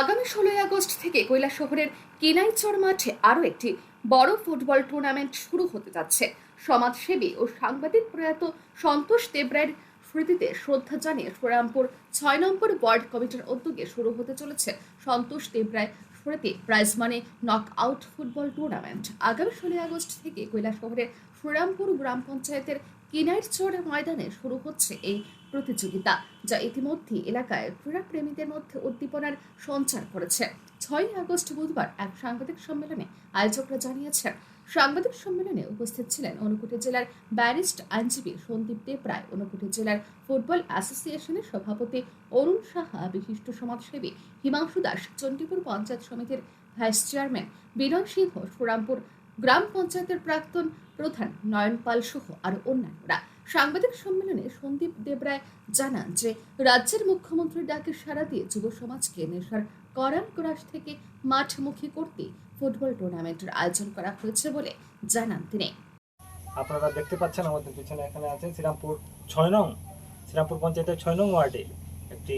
আগামী ষোলোই আগস্ট থেকে কৈলাসহরের কিনাইচর মাঠে আরও একটি বড় ফুটবল টুর্নামেন্ট শুরু হতে যাচ্ছে। সমাজসেবী ও সাংবাদিক প্রয়াত সন্তোষ দেবরায়ের স্মৃতিতে শ্রদ্ধা জানিয়ে শ্রীরামপুর ছয় নম্বর ওয়ার্ড কমিটির উদ্যোগে শুরু হতে চলেছে সন্তোষ দেবরায় স্মৃতি। প্রাইজ মানে নক আউট ফুটবল টুর্নামেন্ট আগামী ষোলোই আগস্ট থেকে কৈলাসহরের শ্রীরামপুর গ্রাম পঞ্চায়েতের কিনাইরচর ময়দানে শুরু হচ্ছে এই প্রতিযোগিতা, যা ইতিমধ্যে এলাকায় ক্রীড়াপ্রেমীদের মধ্যে উদ্দীপনার সঞ্চার করেছে। ছয়ই আগস্ট বুধবার এক সাংবাদিক সম্মেলনে আয়োজকরা জানিয়েছেন, সাংবাদিক সম্মেলনে উপস্থিত ছিলেন অনুকুটি জেলার ব্যারিস্ট আইনজীবী সন্দীপ দেবরায়, অনুকুটি জেলার ফুটবল অ্যাসোসিয়েশনের সভাপতি অরুণ সাহা, বিশিষ্ট সমাজসেবী হিমাংশু দাস, চণ্ডীপুর পঞ্চায়েত সমিতির ভাইস চেয়ারম্যান বিনয় সিংহ, সুরামপুর গ্রাম পঞ্চায়েতের প্রাক্তন প্রধান নয়ন পাল সহ আরও অন্যান্যরা। সাংবাদিক সম্মেলনে সন্দীপ দেবরায় জানান যে, রাজ্যের মুখ্যমন্ত্রীর ডাকে সাড়া দিয়ে যুব সমাজকে নেশার করান গ্রাস থেকে মাঠমুখী করতে ফুটবল টুর্নামেন্টের আয়োজন করা হয়েছে বলে জানান তিনি। আপনারা দেখতে পাচ্ছেন আমাদের পিছনে এখানে আছেন শ্রীরামপুর ছয় নং, শ্রীরামপুর পঞ্চায়েতের ছয় নং ওয়ার্ডে একটি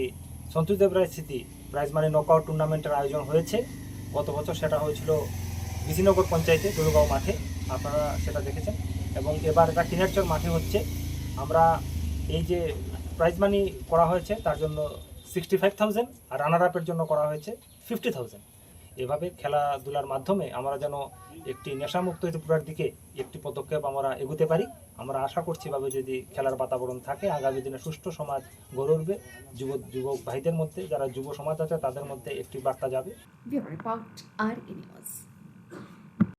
সন্তোষ দেবরায় স্মৃতি প্রাইজ মানি নকআউট টুর্নামেন্টের আয়োজন হয়েছে। গত বছর সেটা হয়েছিল বিজিনগর পঞ্চায়েতে, দুর্গাঁও মাঠে, আপনারা সেটা দেখেছেন। এবং এবার এটা কিনারচর মাঠে হচ্ছে। আমরা এই যে প্রাইজ মানি করা হয়েছে, তার জন্য সিক্সটি ফাইভ থাউজেন্ড আর রানার আপের জন্য করা হয়েছে ফিফটি থাউজেন্ড এভাবে খেলাধুলার মাধ্যমে আমরা যেন একটি নেশামুক্ত ত্রিপুরার দিকে একটি পদক্ষেপ আমরা এগোতে পারি। আমরা আশা করছি এভাবে যদি খেলার বাতাবরণ থাকে, আগামী দিনে সুষ্ঠু সমাজ গড়ে উঠবে। যুবক যুবক ভাইদের মধ্যে, যারা যুব সমাজ আছে, তাদের মধ্যে একটি বার্তা যাবে।